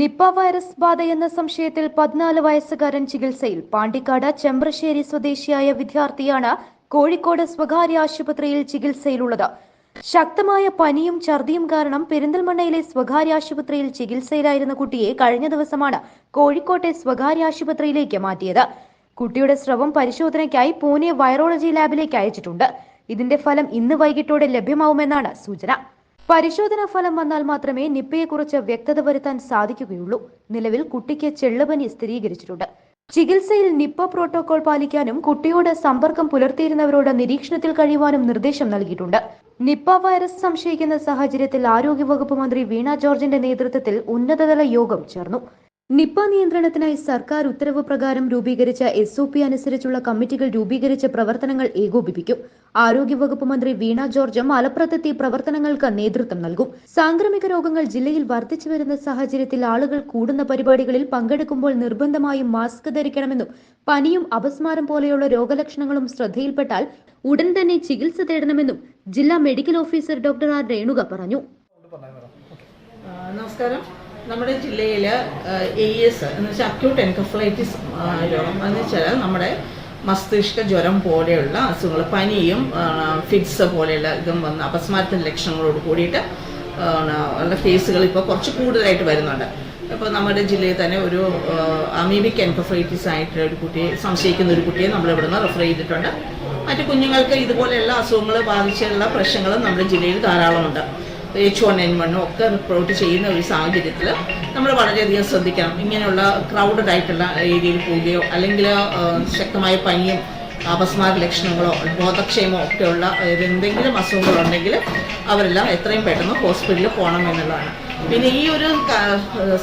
Nipah virus ബാധയെന്ന സംശയത്തിൽ പതിനാല് വയസ്സുകാരൻ ചികിത്സയിൽ. പാണ്ടിക്കാട് ചെമ്പ്രശ്ശേരി സ്വദേശിയായ വിദ്യാർത്ഥിയാണ് കോഴിക്കോട് സ്വകാര്യ ആശുപത്രിയിൽ ചികിത്സയിലുള്ളത്. ശക്തമായ പനിയും ഛർദിയും കാരണം പെരിന്തൽമണ്ണയിലെ സ്വകാര്യ ആശുപത്രിയിൽ ചികിത്സയിലായിരുന്ന കുട്ടിയെ കഴിഞ്ഞ ദിവസമാണ് കോഴിക്കോട്ടെ സ്വകാര്യ ആശുപത്രിയിലേക്ക് മാറ്റിയത്. കുട്ടിയുടെ സ്രവം പരിശോധനയ്ക്കായി പൂനെ വൈറോളജി ലാബിലേക്ക് അയച്ചിട്ടുണ്ട്. ഇതിന്റെ ഫലം ഇന്ന് വൈകിട്ടോടെ ലഭ്യമാവുമെന്നാണ് സൂചന. പരിശോധനാ ഫലം വന്നാൽ മാത്രമേ നിപ്പയെക്കുറിച്ച് വ്യക്തത വരുത്താൻ സാധിക്കുകയുള്ളൂ. നിലവിൽ കുട്ടിക്ക് ചെള്ളുപനി സ്ഥിരീകരിച്ചിട്ടുണ്ട്. ചികിത്സയിൽ നിപ്പ പ്രോട്ടോകോൾ പാലിക്കാനും കുട്ടിയോട് സമ്പർക്കം പുലർത്തിയിരുന്നവരോട് നിരീക്ഷണത്തിൽ കഴിയുവാനും നിർദ്ദേശം നൽകിയിട്ടുണ്ട്. നിപ്പ വൈറസ് സംശയിക്കുന്ന സാഹചര്യത്തിൽ ആരോഗ്യവകുപ്പ് മന്ത്രി വീണ ജോർജിന്റെ നേതൃത്വത്തിൽ ഉന്നതതല യോഗം ചേർന്നു. നിപ്പ നിയന്ത്രണത്തിനായി സർക്കാർ ഉത്തരവ് പ്രകാരം രൂപീകരിച്ച എസ് ഒ പി അനുസരിച്ചുള്ള കമ്മിറ്റികൾ രൂപീകരിച്ച പ്രവർത്തനങ്ങൾ ഏകോപിപ്പിക്കും. ആരോഗ്യവകുപ്പ് മന്ത്രി വീണ ജോർജ് മലപ്പുറത്തെത്തി പ്രവർത്തനങ്ങൾക്ക് നേതൃത്വം നൽകും. സാംക്രമിക രോഗങ്ങൾ ജില്ലയിൽ വർദ്ധിച്ചു വരുന്ന സാഹചര്യത്തിൽ ആളുകൾ കൂടുന്ന പരിപാടികളിൽ പങ്കെടുക്കുമ്പോൾ നിർബന്ധമായും മാസ്ക് ധരിക്കണമെന്നും പനിയും അപസ്മാരം പോലെയുള്ള രോഗലക്ഷണങ്ങളും ശ്രദ്ധയിൽപ്പെട്ടാൽ ഉടൻ തന്നെ ചികിത്സ തേടണമെന്നും ജില്ലാ medical officer doctor R Renuka പറഞ്ഞു. നമസ്കാരം. നമ്മുടെ ജില്ലയിൽ എ എസ് എന്ന് വെച്ചാൽ അക്യൂട്ട് എൻകഫ്ലൈറ്റിസ് രോഗം. എന്ന് വെച്ചാൽ നമ്മുടെ മസ്തിഷ്ക ജ്വരം പോലെയുള്ള അസുഖങ്ങൾ പനിയും ഫിറ്റ്സ് പോലെയുള്ള ഇതും വന്ന് അപസ്മാരത്തിന്റെ ലക്ഷണങ്ങളോട് കൂടിയിട്ട് ഉള്ള കേസുകൾ ഇപ്പോൾ കുറച്ച് കൂടുതലായിട്ട് വരുന്നുണ്ട്. ഇപ്പോൾ നമ്മുടെ ജില്ലയിൽ തന്നെ ഒരു അമീബിക് എൻകഫ്ലൈറ്റിസ് ആയിട്ടുള്ള ഒരു കുട്ടിയെ സംശയിക്കുന്ന ഒരു കുട്ടിയെ നമ്മൾ ഇവിടുന്ന് റെഫർ ചെയ്തിട്ടുണ്ട്. മറ്റു കുഞ്ഞുങ്ങൾക്ക് ഇതുപോലെയുള്ള അസുഖങ്ങൾ ബാധിച്ചുള്ള പ്രശ്നങ്ങളും നമ്മുടെ ജില്ലയിൽ ധാരാളമുണ്ട്. എച്ച് വൺ എൻ വണ്ണും ഒക്കെ റിപ്പോർട്ട് ചെയ്യുന്ന ഒരു സാഹചര്യത്തിൽ നമ്മൾ വളരെയധികം ശ്രദ്ധിക്കണം. ഇങ്ങനെയുള്ള ക്രൗഡഡ് ആയിട്ടുള്ള ഏരിയയിൽ പോവുകയോ അല്ലെങ്കിൽ ശക്തമായ പനിയും അപസ്മാര ലക്ഷണങ്ങളോ ബോധക്ഷയമോ ഒക്കെയുള്ള എന്തെങ്കിലും അസുഖങ്ങളുണ്ടെങ്കിൽ അവരെല്ലാം എത്രയും പെട്ടെന്ന് ഹോസ്പിറ്റലിൽ പോകണം എന്നുള്ളതാണ്. പിന്നെ ഈ ഒരു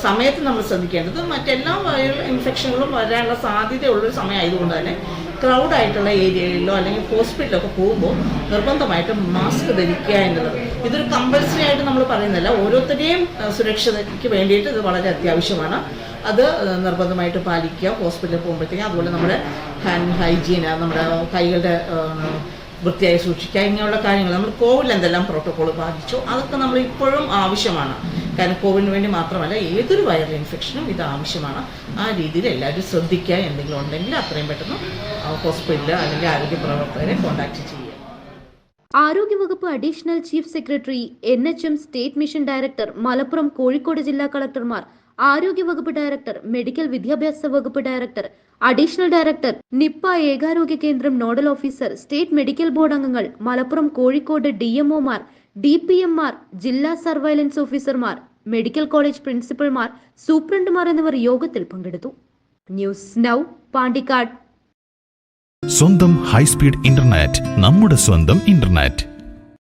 സമയത്ത് നമ്മൾ ശ്രദ്ധിക്കേണ്ടത് മറ്റെല്ലാ വൈറൽ ഇൻഫെക്ഷനുകളും വരാനുള്ള സാധ്യതയുള്ളൊരു സമയമായതുകൊണ്ട് തന്നെ ക്രൗഡ് ആയിട്ടുള്ള ഏരിയയിലോ അല്ലെങ്കിൽ ഹോസ്പിറ്റലൊക്കെ പോകുമ്പോൾ നിർബന്ധമായിട്ട് മാസ്ക് ധരിക്കുക എന്നുള്ളത് ഇതൊരു കമ്പൽസറി ആയിട്ട് നമ്മൾ പറയുന്നില്ല ഓരോരുത്തരെയും സുരക്ഷയ്ക്ക് വേണ്ടിയിട്ട് ഇത് വളരെ അത്യാവശ്യമാണ്. അത് നിർബന്ധമായിട്ട് പാലിക്കുക. ഹോസ്പിറ്റലിൽ പോകുമ്പോഴത്തേക്കും അതുപോലെ നമ്മുടെ ഹാൻഡ് ഹൈജീൻ നമ്മുടെ കൈകളുടെ വൃത്തിയായി സൂക്ഷിക്കുക. ഇങ്ങനെയുള്ള കാര്യങ്ങൾ നമ്മൾ കോവിഡിൽ എന്തെല്ലാം പ്രോട്ടോകോൾ പാലിച്ചു അതൊക്കെ നമ്മൾ ഇപ്പോഴും ആവശ്യമാണ്. കാരണം കോവിഡിന് വേണ്ടി മാത്രമല്ല ഏതൊരു വൈറൽ ഇൻഫെക്ഷനും ഇത് ആവശ്യമാണ്. ആ രീതിയിൽ എല്ലാവരും ശ്രദ്ധിക്കുക എന്തെങ്കിലും ഉണ്ടെങ്കിൽ അത്രയും പെട്ടെന്ന് ഹോസ്പിറ്റലിൽ അല്ലെങ്കിൽ ആരോഗ്യ പ്രവർത്തകരെ കോൺടാക്ട് ചെയ്യുക. ആരോഗ്യവകുപ്പ് additional chief secretary N H M state mission director Malappuram Kozhikode ജില്ലാ കളക്ടർമാർ ആരോഗ്യവകുപ്പ് ഡയറക്ടർ മെഡിക്കൽ വിദ്യാഭ്യാസ വകുപ്പ് ഡയറക്ടർ അഡീഷണൽ ഡയറക്ടർ നിപ്പ ഏകാരോഗ്യ കേന്ദ്രം nodal officer state medical board അംഗങ്ങൾ മലപ്പുറം കോഴിക്കോട് ഡി എംഒമാർ ഡി പി എംമാർ ജില്ലാ സർവൈലൻസ് ഓഫീസർമാർ മെഡിക്കൽ കോളേജ് പ്രിൻസിപ്പൽമാർ സൂപ്രണ്ടുമാർ എന്നിവർ യോഗത്തിൽ പങ്കെടുത്തു. News now Pandikkad. സ്വന്തം ഹൈസ്പീഡ് ഇന്റർനെറ്റ് നമ്മുടെ സ്വന്തം ഇന്റർനെറ്റ്.